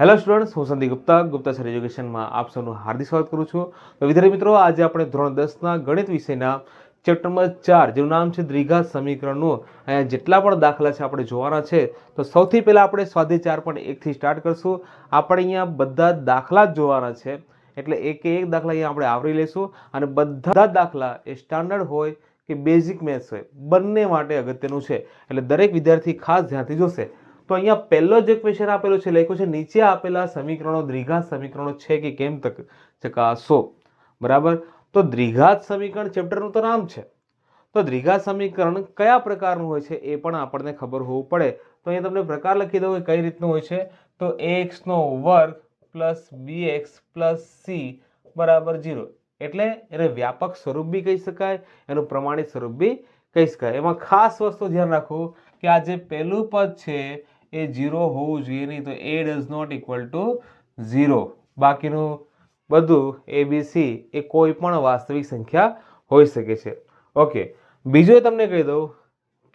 Hello students, હું Sandeep Gupta Gupta sir એજ્યુકેશનમાં આપ સૌનું હાર્દિક સ્વાગત કરું છું. તો વિદ્યાર્થી મિત્રો, આજે આપણે ધોરણ દસના ગણિત વિષયના ચેપ્ટર નંબર ચાર, જેનું નામ છે દ્વિઘાત સમીકરણનું. અહીંયા જેટલા પણ દાખલા છે આપણે જોવાના છે. તો સૌથી પહેલાં આપણે સ્વાધ્યાય ચાર પણ એકથી સ્ટાર્ટ કરશું. આપણે અહીંયા બધા દાખલા જ જોવાના છે. એટલે એક એક દાખલા અહીંયા આપણે આવરી લઈશું. અને બધા દાખલા એ સ્ટાન્ડર્ડ હોય કે બેઝિક મેથ્સ હોય. બંને માટે અગત્યનું છે. એટલે દરેક વિદ્યાર્થી ખાસ ધ્યાનથી જોશે. તો અહીંયા પહેલો જે ક્વેશ્ચન આપેલો છે, લખ્યું છે, નીચે આપેલા સમીકરણો, દ્વિઘાત સમીકરણો છે કે કેમ તક ચકાસો? બરાબર? તો દ્વિઘાત સમીકરણ ચેપ્ટરનું તો નામ છે. તો દ્વિઘાત સમીકરણ કયા પ્રકારનું હોય છે એ પણ આપણને ખબર હોવું પડે. તો અહીંયા તમને પ્રકાર લખી દઉં કઈ રીતનું હોય છે. તો એક્સનો વર્ગ plus B X plus C બરાબર જીરો એટલે એને વ્યાપક સ્વરૂપ બી કહી શકાય, એનું પ્રમાણિત સ્વરૂપ બી કહી શકાય. એમાં ખાસ વસ્તુ ધ્યાન રાખવું કે આ જે પહેલું પદ છે એ ઝીરો હોવું જોઈએ નહીં, તો એ does not equal to zero બાકીનું બધું એ બી સી એ કોઈ પણ વાસ્તવિક સંખ્યા હોઈ શકે છે. ઓકે બીજું તમને કહી દઉં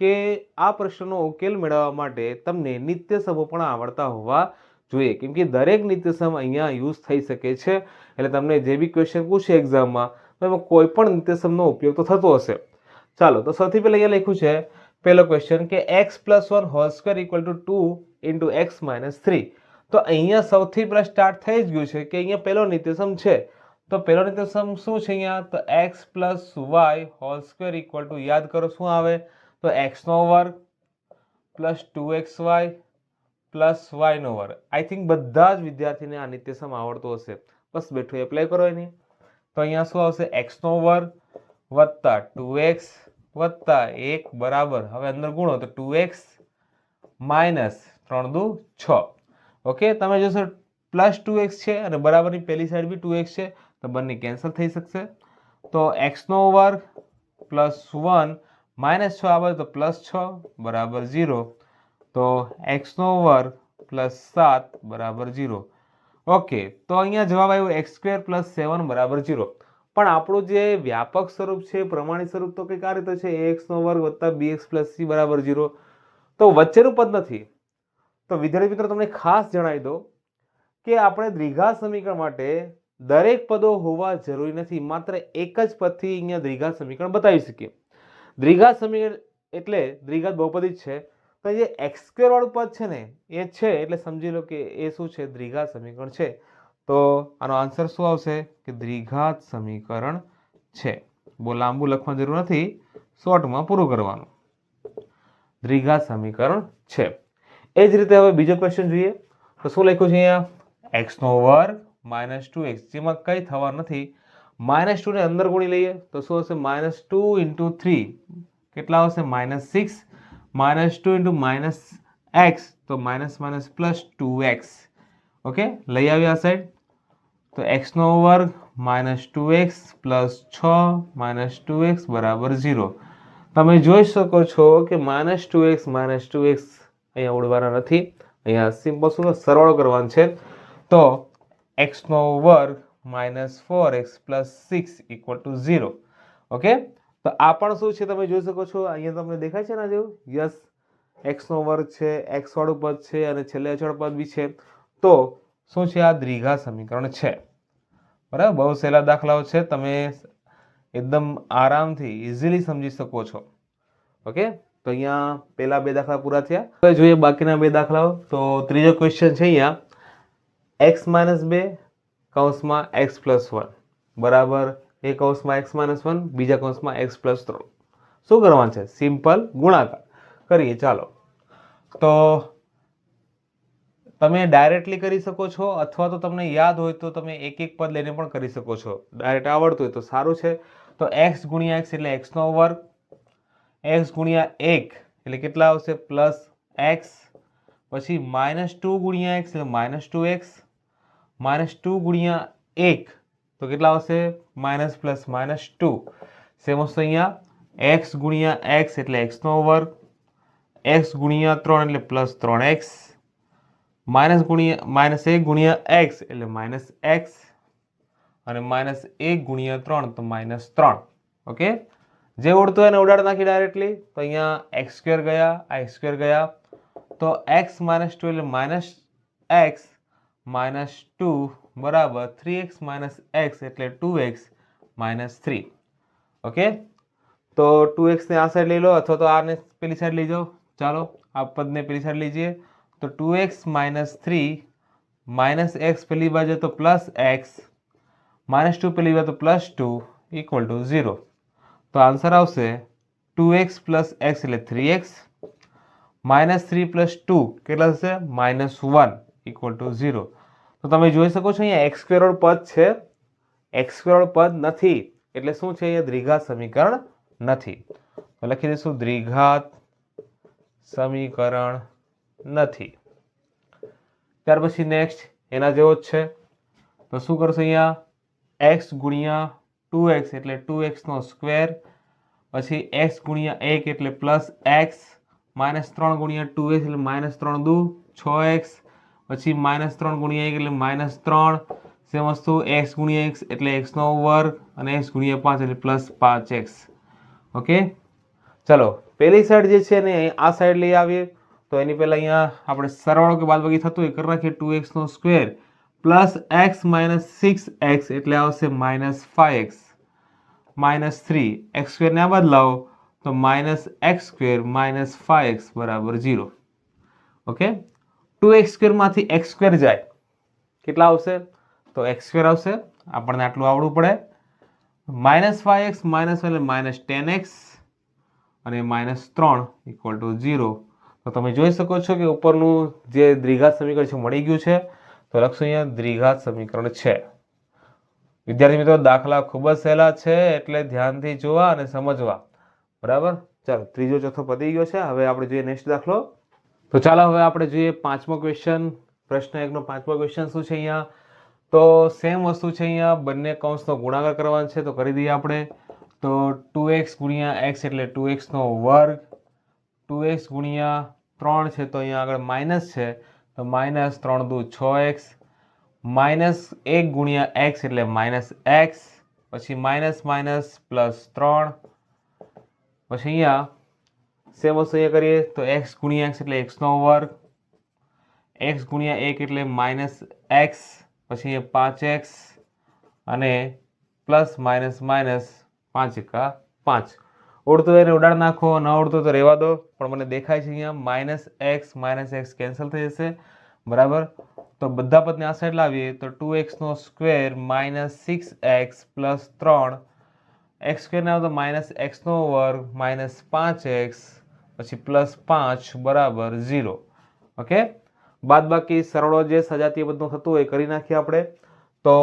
કે આ પ્રશ્નનો ઉકેલ મેળવવા માટે તમને નિત્ય પણ આવડતા હોવા જોઈએ. કેમ કે દરેક નિત્ય સમ અહીંયા યુઝ થઈ શકે છે. એટલે તમને જે બી ક્વેશ્ચન પૂછે એક્ઝામમાં તો એમાં કોઈ પણ નિત્યસમનો ઉપયોગ તો થતો હશે. ચાલો, તો સૌથી પહેલાં અહીંયા લખ્યું છે પહેલો ક્વેશ્ચન કે X plus one whole square equal to two into X minus three તો અહીંયા સૌથી પહેલાં સ્ટાર્ટ થઈ જ ગયું છે કે અહીંયા પહેલો નિત્યસમ છે. તો પહેલો નિત્યસમ શું છે અહીંયા? તો X plus Y whole square equal to યાદ કરો શું આવે? તો એક્સનો વર્ગ plus two X Y plus વાયનો વર્ગ. આઈ થિંક બધા જ વિદ્યાર્થીને આ નિત્યસમ આવડતો હશે. બસ બેઠું એપ્લાય કરો એની. તો અહીંયા શું આવશે? એક્સનો વર્ગ વત્તા ટુ એક્સ વત્તા એક બરાબર. હવે અંદર ગુણો તો ટુ એક્સ માઇનસ ત્રણ દુ છ. ઓકે, તમે જોશો પ્લસ ટુ એક્સ છે અને બરાબરની પહેલી સાઈડ બી ટુ એક્સ છે, તો બંને કેન્સલ થઈ શકશે. તો એક્સનો વર્ગ પ્લસ વન માઇનસ છ આવે તો પ્લસ છ બરાબર ઝીરો. તો એક્સનો વર્ગ પ્લસ સાત બરાબર ઝીરો. ઓકે, તો અહીંયા જવાબ આવ્યો એક્સ સ્ક્વેર પ્લસ સેવન બરાબર ઝીરો. પણ આપણું જે વ્યાપક સ્વરૂપ છે, પ્રમાણિત સ્વરૂપ તો કંઈક આ રીતે છે એક્સનો વર્ગ વત્તા બી એક્સ પ્લસ સી બરાબર ઝીરો. તો વચ્ચેનું પદ નથી. તો વિદ્યાર્થી મિત્રો, તમને ખાસ જણાવી દો કે આપણે દ્વિઘા સમીકરણ માટે દરેક પદો હોવા જરૂરી નથી. માત્ર એક જ પદથી અહીંયા દ્રિઘા સમીકરણ બતાવી શકીએ. દ્રિઘા સમીકરણ એટલે દ્વિઘાત બહુપદી જ છે. તો જે એક્સ સ્ક્વેર વાળું પદ છે ને, એ છે, એટલે સમજી લો કે એ શું છે? દ્રિઘા સમીકરણ છે. તો આનો આન્સર શું આવશે? કે દ્વિઘાત સમીકરણ છે. બહુ લાંબુ લખવાની જરૂર નથી. શોર્ટમાં પૂરું કરવાનું. દ્વિઘાત સમીકરણ છે. એ જ રીતે હવે બીજો ક્વેશ્ચન જોઈએ. તો શું લખ્યું છે અહીંયા? એક્સનો વર્ગ માઇનસ ટુ એક્સ જેમાં કંઈ થવા નથી. માઇનસ ટુને અંદર ગુણી લઈએ. તો શું હશે માઇનસ ટુ ઇન્ટુ થ્રી કેટલા આવશે? Minus six minus two into minus X તો minus minus plus two X okay લઈ આવ્યા સાઈડ તો એક્સનો વર્ગ માઇનસ ટુ એક્સ પ્લસ છ માઇનસ ટુ એક્સ બરાબર ઝીરો. તમે જોઈ શકો છો કે minus two X minus two X અહીંયા ઉડવાના નથી. અહીંયા સિમ્પલ શું સરવાળો કરવાનો છે. તો એક્સનો વર્ગ minus four X plus six equal to zero. Okay? તો આ પણ શું છે તમે જોઈ શકો છો? અહીંયા તમને દેખાય છે ને જેવું? યસ. એક્સનો વર્ગ છે એક્સ વાળું પદ છે અને છેલ્લે અચળ પદ બી છે. તો શું છે? આ દ્વિઘાત સમીકરણ છે. બરાબર? બહુ સહેલા દાખલાઓ છે. તમે એકદમ આરામથી ઇઝીલી સમજી શકો છો. ઓકે? તો અહીંયા પહેલા બે દાખલા પૂરા થયા. હવે જોઈએ બાકીના બે દાખલાઓ. તો ત્રીજો ક્વેશ્ચન છે અહીંયા. એક્સ માઇનસ બે કૌંસમાં એક્સ પ્લસ વન બરાબર? એ કૌંસમાં એક્સ માઇનસ વન બીજા કૌંસમાં એક્સ પ્લસ ત્રણ શું કરવાનું છે? સિમ્પલ ગુણાકાર. કરીએ. ચાલો. તો તમે ડાયરેક્ટલી કરી શકો છો, અથવા તો તમને યાદ હોય તો તમે એક એક પદ લઈને પણ કરી શકો છો. ડાયરેક્ટ આવડતું હોય તો સારું છે. તો એક્સ ગુણ્યા એક્સ એટલે એક્સનો વર્ગ. એક્સ ગુણ્યા એક એટલે કેટલા આવશે? પ્લસ એક્સ પછી માઇનસ ટુ ગુણ્યા એક્સ એટલે minus two X minus two ગુણ્યા એક તો કેટલા આવશે? Minus plus minus two same વસ્તુ અહીંયા. એક્સ ગુણ્યા એક્સ એટલે એક્સનો વર્ગ. એક્સ ગુણ્યા ત્રણ એટલે પ્લસ ત્રણ એક્સ માઇનસ ગુણ્યા, માઇનસ એક ગુણ્યા એક્સ, એટલે માઇનસ એક્સ અને માઇનસ એક ગુણ્યા ત્રણ, તો માઇનસ ત્રણ. ઓકે? જે ઉડતું હોય એને ઉડાડ નાખી ડાયરેક્ટલી તો અહીંયા એક્સ સ્ક્વેર ગયા આ એક્સ સ્ક્વેર ગયા. તો એક્સ માઇનસ ટુ એટલે માઇનસ એક્સ માઇનસ ટુ બરાબર થ્રી એક્સ માઇનસ એક્સ એટલે two X minus three. Okay? તો ટુ એક્સને આ સાઈડ લઈ લો અથવા તો આને પેલી સાઈડ લઈ જાઓ. ચાલો, આ પદને પેલી સાઈડ લીજીએ તો two X minus three, minus X પેલી બાજુ તો પ્લસ એક્સ, માઇનસ ટુ પેલી બાજુ plus two equal to zero તો આન્સર આવશે ટુ એક્સ પ્લસ એક્સ એટલે three X, minus three plus two કેટલા થશે? Minus one equal to zero તો તમે જોઈ શકો છો અહીંયા એક્સ સ્ક્વેરોડ પદ છે. એક્સ સ્ક્વેરોડ પદ નથી. એટલે શું છે અહીંયા? દ્વિઘાત સમીકરણ નથી. લખી દઈશું દ્વિઘાત સમીકરણ નથી. ત્યાર પછી નેક્સ્ટ એના જેવો જ છે. તો શું કરશો અહીંયા? એક્સ ગુણ્યા ટુ એક્સ એટલે ટુ એક્સનો સ્ક્વેર પછી એક્સ ગુણ્યા એક એટલે પ્લસ એક્સ માઇનસ ત્રણ ગુણ્યા ટુ એક્સ એટલે માઇનસ ત્રણ દુ, છ એક્સ પછી માઇનસ ત્રણ ગુણ્યા એક એટલે માઇનસ ત્રણ સેમ વસ્તુ એક્સ ગુણ્યા એક્સ એટલે એક્સનો વર્ગ, અને એક્સ ગુણ્યા પાંચ એટલે પ્લસ પાંચ એક્સ ઓકે ચલો પહેલી સાઈડ જે છે ને આ સાઈડ લઈ આવીએ. તો એની પહેલાં અહીંયા આપણે સરવાળો કે બાદબાકી થતું હોય કરી નાખીએ two એક્સનો square plus X minus six X એટલે આવશે minus five X minus three X સ્ક્વેરને આ બદલાવો તો minus X square minus five X બરાબર ઝીરો ઓકે ટુ એક્સ સ્ક્વેરમાંથી એક્સ સ્ક્વેર જાય. કેટલા આવશે? તો એક્સ સ્ક્વેર આવશે. આપણને આટલું આવડવું પડે. માઇનસ ફાઇવ એક્સ માઇનસ એટલે માઇનસ ટેન એક્સ અને માઇનસ ત્રણ ઇક્વલ ટુ ઝીરો તો તમે જોઈ શકો છો કે ઉપરનું જે દ્વિઘાત સમીકરણ છે, મળી ગયું છે. તો લખશું અહીંયા દ્વિઘાત સમીકરણ છે. વિદ્યાર્થી મિત્રો, દાખલા ખૂબ જ સહેલા છે, એટલે ધ્યાનથી જોવા અને સમજવા. બરાબર? ચાલો, ત્રીજો ચોથો પતી ગયો છે. હવે આપણે જોઈએ નેક્સ્ટ દાખલો. તો ચાલો, હવે આપણે જોઈએ પાંચમો ક્વેશ્ચન પ્રશ્ન એકનો પાંચમો ક્વેશ્ચન શું છે અહીંયા? તો સેમ વસ્તુ છે અહીંયા, બંને કૌંસનો ગુણાકાર કરવાનો છે. તો કરી દઈએ આપણે. તો ટુ એક્સ ગુણ્યા એક્સ એટલે ટુ એક્સનો વર્ગ. ટુ એક્સ ગુણ્યા ત્રણ છે તો અહીંયા આગળ માઇનસ છે, તો માઇનસ ત્રણ દુ છ એક્સ, માઇનસ એક ગુણ્યા એક્સ એટલે માઇનસ એક્સ, પછી માઇનસ માઇનસ પ્લસ ત્રણ, પછી અહીંયા સેમ વસ્તુ અહીંયા કરીએ તો એક્સ ગુણ્યા એક્સ એટલે એક્સનો વર્ગ, એક્સ ગુણ્યા એક એટલે માઇનસ એક્સ, પછી અહીંયા પાંચ એક્સ, અને પ્લસ માઇનસ માઇનસ પાંચ એકા પાંચ. ઉડતું એને ઉડાડ નાખો, ન ઉડતું તો રહેવા દો. પણ મને દેખાય છે અહીંયા minus X minus X cancel થઈ જશે. બરાબર? તો બધા પદને આ સાઈડ લાવીએ તો two એક્સનો square minus six X plus ત્રણ. એક્સ સ્ક્વેરને આવે તો માઇનસ એક્સનો વર્ગ માઇનસ પાંચ એક્સ પછી પ્લસ પાંચ, બરાબર ઝીરો ઓકે? બાદ બાકી સરળો જે સજાતીય બધું થતું હોય કરી નાખીએ આપણે. તો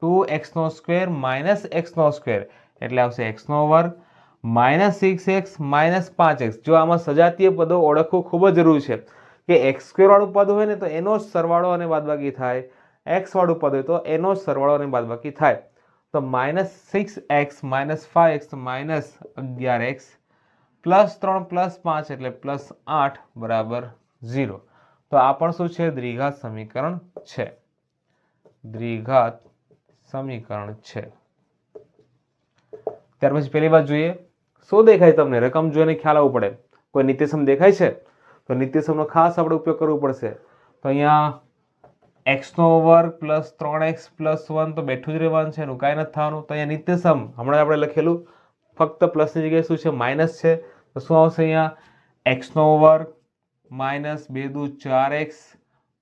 ટુ એક્સનો સ્ક્વેર માઇનસ એક્સનો સ્ક્વેર એટલે આવશે એક્સનો વર્ગ. માઇનસ સિક્સ એક્સ, માઇનસ પાંચ એક્સ. જો આમાં સજાતીય પદો ઓળખવું ખૂબ જ જરૂરી છે કે એક્સ સ્ક્વેરવાળું પદ હોય ને તો એનો જ સરવાળો અને બાદબાકી થાય. એક્સ વાળું પદ હોય તો એનો જ સરવાળો અને બાદબાકી થાય. તો minus six X, minus five X minus અગિયાર એક્સ પ્લસ ત્રણ પ્લસ પાંચ એટલે પ્લસ આઠ બરાબર ઝીરો. તો આ પણ શું છે? દ્વિઘાત સમીકરણ છે. દ્વિઘાત સમીકરણ છે. ત્યાર પછી પહેલી વાત જોઈએ. શું દેખાય તમને? રકમ જોઈને ખ્યાલ આવવું પડે. કોઈ નિત્યસમ દેખાય છે? તો નિત્યસમનો ખાસ આપણે ઉપયોગ કરવો પડશે. તો અહીંયા એક્સનો વર્ગ પ્લસ ત્રણ એક્સ પ્લસ વન તો બેઠું જ રહેવાનું છે, એનું કાંઈ નથી થવાનું. તો અહીંયા નિત્યસમ, હમણાં આપણે લખેલું. ફક્ત પ્લસની જગ્યાએ શું છે? માઇનસ છે. તો શું આવશે અહીંયા? એક્સનો વર્ગ માઇનસ બે દુ ચાર એક્સ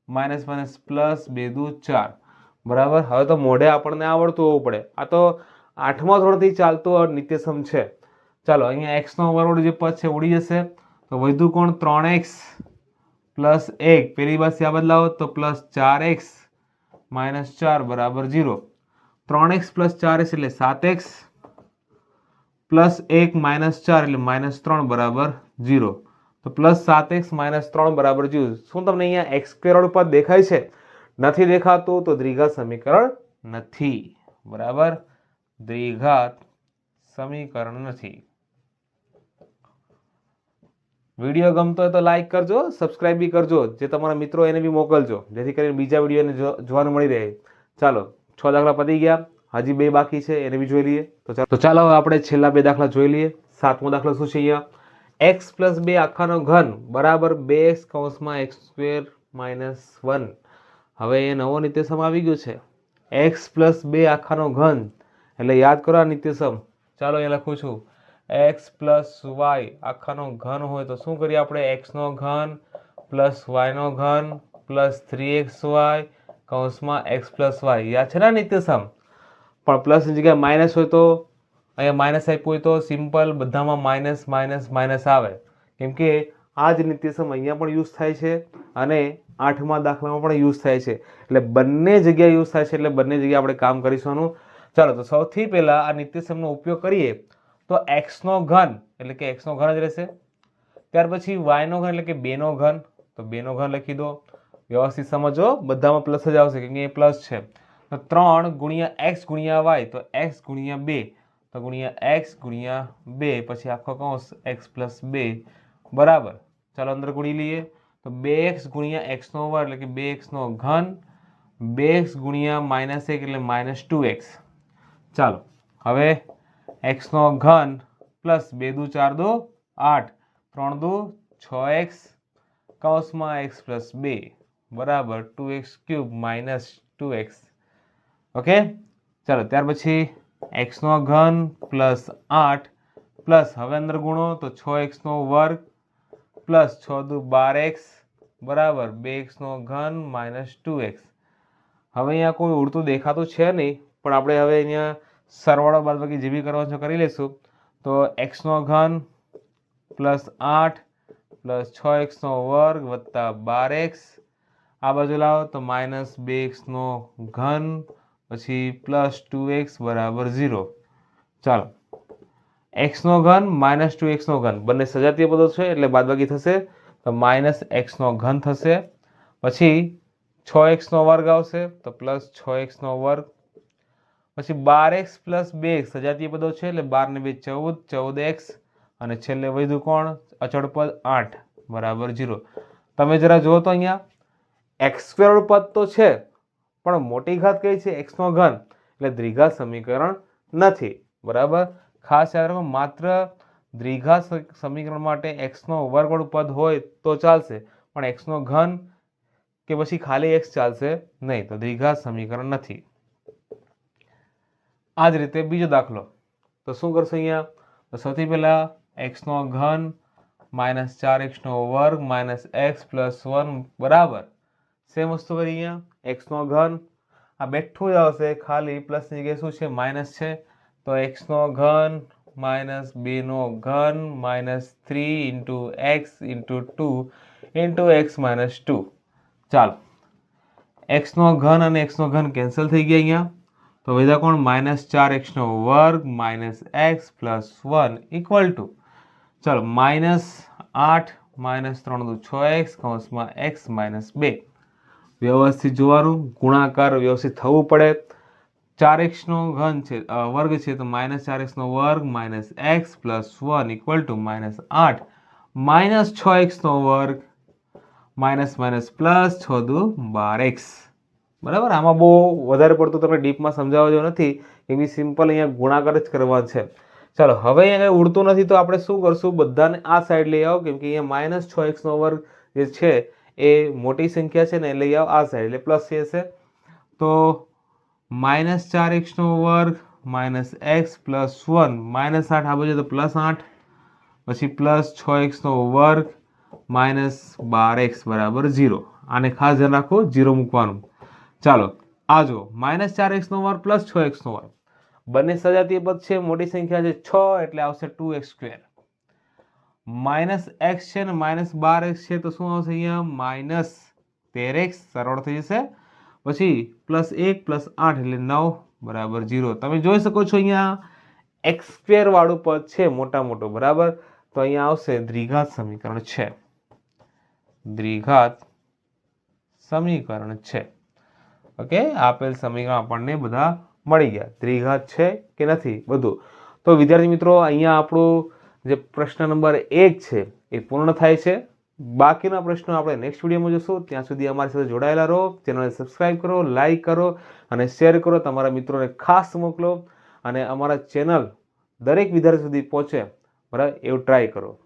માઇનસ માઇનસ પ્લસ બે દુ ચાર. બરાબર? હવે તો મોઢે આપણને આવડતું હોવું પડે. આ તો આઠમા ધોરણથી ચાલતું નિત્યસમ છે. ચાલો, અહીંયા એક્સનો વર્ગ જે પદ છે ઉડી જશે. તો વધુ કોણ? ત્રણ એક્સ પ્લસ એક. પેલી બાજુ આ બદલાવો, તો પ્લસ ચાર એક્સ માઇનસ ચાર બરાબર ઝીરો. ત્રણ એક્સ પ્લસ ચાર એક્સ એટલે સાત એક્સ પ્લસ એક માઇનસ ચાર એટલે માઇનસ ત્રણ બરાબર ઝીરો. તો પ્લસ સાત એક્સ માઇનસ ત્રણ બરાબર ઝીરો. શું તમને અહીંયા એક્સ સ્ક્વેર પદ દેખાય છે? નથી દેખાતું, તો દ્વિઘાત સમીકરણ નથી. બરાબર? દ્વિઘાત સમીકરણ નથી. વીડિયો ગમતો હોય તો લાઇક કરજો સબસ્ક્રાઇબ બી કરજો, જે તમારા મિત્રો એને બી મોકલજો, જેથી કરીને બીજા વિડીયોને જો- જોવાનું મળી રહે. ચાલો, છ દાખલા પતી ગયા, હજી બે બાકી છે, એને બી જોઈ લઈએ. તો ચાલો તો ચાલો, હવે આપણે છેલ્લા બે દાખલા જોઈ લઈએ. સાતમો દાખલો શું છે અહીંયા? એક્સ પ્લસ બે આખાનો ઘન બરાબર બે એક્સ કૌંસમાં એક્સ સ્ક્વેર માઇનસ વન હવે એ નવો નિત્યસમ આવી ગયો છે. એક્સ પ્લસ બે આખાનો ઘન. એટલે યાદ કરો આ નિત્યસમ. ચાલો એ લખું છું. એક્સ પ્લસ વાય આખાનો ઘન હોય તો શું કરીએ આપણે? એક્સનો ઘન પ્લસ વાયનો ઘન પ્લસ થ્રી એક્સ વાય કૌંસમાં એક્સ પ્લસ વાય યાદ છે ને નિત્યસમ? પણ પ્લસની જગ્યાએ માઇનસ હોય તો? અહીંયા માઇનસ આપ્યું હોય તો સિમ્પલ બધામાં માઇનસ માઇનસ માઇનસ આવે. કેમ કે આ જ નિત્યસમ અહીંયા પણ યુઝ થાય છે અને આઠમા દાખલામાં પણ યુઝ થાય છે. એટલે બંને જગ્યાએ યુઝ થાય છે એટલે બંને જગ્યાએ આપણે કામ કરીશું ચાલો, તો સૌથી પહેલાં આ નિત્યસમનો ઉપયોગ કરીએ. તો એક્સનો ઘન એટલે કે એક્સનો ઘન જ રહેશે. ત્યાર પછી વાયનો ઘન, એટલે કે બેનો ઘન, તો બેનો ઘન લખી દો. વ્યવસ્થિત સમજો, બધામાં પ્લસ જ આવશે, કેમ કે એ પ્લસ છે. તો ત્રણ ગુણ્યા એક્સ ગુણ્યા વાય તો એક્સ ગુણ્યા બે, તો ગુણ્યા એક્સ ગુણ્યા બે, પછી આખો કૌંસ એક્સ પ્લસ બે, બરાબર. ચાલો અંદર ગુણી લઈએ. તો બે એક્સ ગુણ્યા એક્સનો વર્ગ એટલે કે બે એક્સનો ઘન, બે એક્સ ગુણ્યા માઇનસ એક, એટલે માઇનસ ટુ એક્સ ચાલો, હવે એક્સનો ઘન પ્લસ બે દુ ચાર દો આઠ. ત્રણ દુ છ એક્સ કૌંસમાં એક્સ પ્લસ બે. બરાબર two X cube minus two X. Okay? ચાલો, ત્યાર પછી એક્સનો ઘન પ્લસ આઠ પ્લસ હવે અંદર ગુણો તો છ એક્સનો વર્ગ પ્લસ છ દુ બાર એક્સ. બરાબર, બે એક્સનો ઘન માઇનસ ટુ એક્સ. હવે અહીંયા કોઈ ઉડતું દેખાતું છે નહીં, પણ આપણે હવે અહીંયા સરવાળો બાદબાકી જે બી કરવાનો છે કરી લઈશું તો એક્સનો ઘન પ્લસ આઠ પ્લસ છ એક્સનો વર્ગ વત્તા બાર એક્સ આ બાજુ લાવો તો માઇનસ બે એક્સનો ઘન પછી પ્લસ ટુ એક્સ બરાબર ઝીરો. ચાલો. એક્સનો ઘન માઇનસ ટુ એક્સનો ઘન. બંને સજાતીય પદો છે એટલે બાદબાકી થશે. તો માઇનસ એક્સનો ઘન થશે. પછી છ એક્સનો વર્ગ આવશે. તો પ્લસ છ એક્સનો વર્ગ પછી બાર એક્સ પ્લસ બે એક્સ સજાતીય પદો છે એટલે બાર ને બે ચૌદ ચૌદ એક્સ અને છેલ્લે વધ્યું કોણ? અચળ પદ આઠ, બરાબર ઝીરો તમે જરા જુઓ તો અહીંયા એક્સ સ્ક્વેર પદ તો છે, પણ મોટી ઘાત કઈ છે? એક્સનો ઘન. એટલે દ્વિઘાત સમીકરણ નથી, બરાબર? ખાસ યાદ રાખો, માત્ર દ્વિઘાત સમીકરણ માટે એક્સનો વર્ગવાળું પદ હોય તો ચાલશે, પણ એક્સનો ઘન કે પછી ખાલી એક્સ ચાલશે નહીં, તો દ્વિઘાત સમીકરણ નથી. આ જ રીતે બીજો દાખલો. તો શું કરશે અહીંયા? તો સૌથી પહેલા એક્સનો ઘન માઇનસ ચાર એક્સનો વર્ગ માઇનસ એક્સ પ્લસ વન બરાબર. સેમ વસ્તુ કરી અહીંયા. એક્સનો ઘન આ બેઠું જ આવશે ખાલી. પ્લસની જગ્યાએ શું છે? માઇનસ છે. તો એક્સનો ઘન માઇનસ બેનો ઘન minus three into X into two into X minus two. ચાલો. એક્સનો ઘન અને એક્સનો ઘન કેન્સલ થઈ ગયા અહીંયા. તો વધ્યા કોણ? માઇનસ ચાર એક્સનો વર્ગ minus X plus one equal to. ચાલો, માઇનસ આઠ માઇનસ ત્રણ દુ છ એક્સ કૌંસમાં એક્સ માઇનસ બે. વ્યવસ્થિત જોવાનું, ગુણાકાર વ્યવસ્થિત થવું પડે. ચાર એક્સનો ઘન છે વર્ગ છે તો માઇનસ ચાર એક્સનો વર્ગ minus X plus one equal to minus આઠ. માઇનસ છ એક્સનો વર્ગ માઇનસ માઇનસ પ્લસ છ દુ બાર એક્સ. બરાબર? આમાં બહુ વધારે પડતું તમે ડીપમાં સમજાવવા જેવું નથી. કે સિમ્પલ અહીંયા ગુણાકાર જ કરવાનો છે. ચાલો, હવે અહીંયા ઉડતું નથી તો આપણે શું કરશું? બધાને આ સાઈડ લઈ આવો, કેમ કે અહીંયા માઇનસ છ એક્સનો વર્ગ જે છે એ મોટી સંખ્યા છે ને એ લઈ આવો આ સાઈડ એટલે પ્લસ થશે તો માઇનસ ચાર એક્સનો વર્ગ minus X plus one minus આઠ, આ બાજુ તો પ્લસ આઠ, પછી પ્લસ છ એક્સનો વર્ગ માઇનસ બાર એક્સ બરાબર ઝીરો આને ખાસ ધ્યાન રાખો ઝીરો મૂકવાનું. ચાલો, આ જો માઇનસ ચાર એક્સનો વર્ગ પ્લસ છ એક્સનો વર્ગ. બંને સજાતીય પદ છે, મોટી સંખ્યા છે છ, એટલે આવશે two X square. Minus X છે ને માઇનસ બાર એક્સ છે, તો શું આવશે અહીંયા? માઇનસ તેર એક્સ, સરળ થઈ જશે. પછી પ્લસ એક, પ્લસ આઠ, એટલે નવ, બરાબર ઝીરો. તમે જોઈ શકો છો અહીંયા, એક્સ સ્ક્વેર પદ છે, મોટા મોટો, બરાબર? તો અહીંયા આવશે દ્વિઘાત સમીકરણ છે. દ્વિઘાત સમીકરણ છે. ઓકે? આપેલ સમીકરણ આપણને બધા મળી ગયા. ત્રિઘાત છે કે નથી? બધું. તો વિદ્યાર્થી મિત્રો, અહીંયા આપણું જે પ્રશ્ન નંબર એક છે, એ પૂર્ણ થાય છે. બાકીના પ્રશ્નો આપણે નેક્સ્ટ વિડીયોમાં જોશું. ત્યાં સુધી અમારી સાથે જોડાયેલા રહો. ચેનલને સબસ્ક્રાઇબ કરો લાઇક કરો અને શેર કરો. તમારા મિત્રોને ખાસ મોકલો અને અમારા ચેનલ દરેક વિદ્યાર્થી સુધી પહોંચે. બરાબર? એવું ટ્રાય કરો.